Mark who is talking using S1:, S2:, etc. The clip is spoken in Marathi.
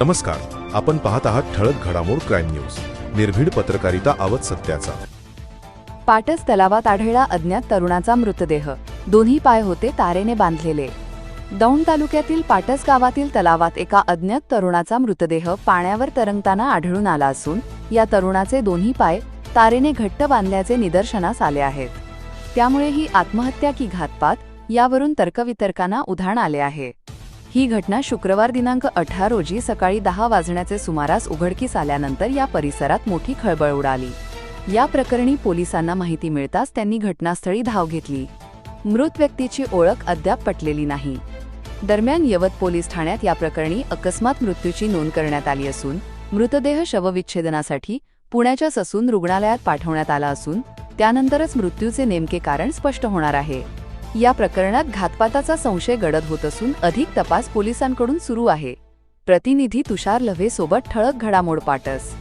S1: नमस्कार. आपण पाहत आहात ठळक घडामोड क्राईम न्यूज. निर्भीड पत्रकारिता आवत सत्याचा.
S2: पाटस तलावात आढळला अज्ञात तरुणाचा मृतदेह. दोन्ही पाय होते तारेने बांधलेले. दौंड तालुक्यातील पाटस गावातील तलावात एका अज्ञात तरुणाचा मृतदेह पाण्यावर तरंगताना आढळून आला असून या तरुणाचे दोन्ही पाय तारेने घट्ट बांधल्याचे निदर्शनास आले आहेत. त्यामुळे ही आत्महत्या की घातपात यावरून तर्कवितर्कांना उधाण आले आहे. ही घटना शुक्रवार दिनांक अठरा रोजी सकाळी दहा वाजण्याचे सुमारास उघडकीस आल्यानंतर या परिसरात मोठी खळबळ उडाली. या प्रकरणी पोलिसांना माहिती मिळताच त्यांनी घटनास्थळी धाव घेतली. मृत व्यक्तीची ओळख अद्याप पटलेली नाही. दरम्यान यवत पोलीस ठाण्यात या प्रकरणी अकस्मात मृत्यूची नोंद करण्यात आली असून मृतदेह शवविच्छेदनासाठी पुण्याच्या ससून रुग्णालयात पाठवण्यात आला असून त्यानंतरच मृत्यूचे नेमके कारण स्पष्ट होणार आहे. या प्रकरणात घातपाताचा संशय गडद होत असून अधिक तपास पोलिसांकडून सुरू आहे. प्रतिनिधी तुषार लव्हे सोबत ठळक घडामोड पाटस.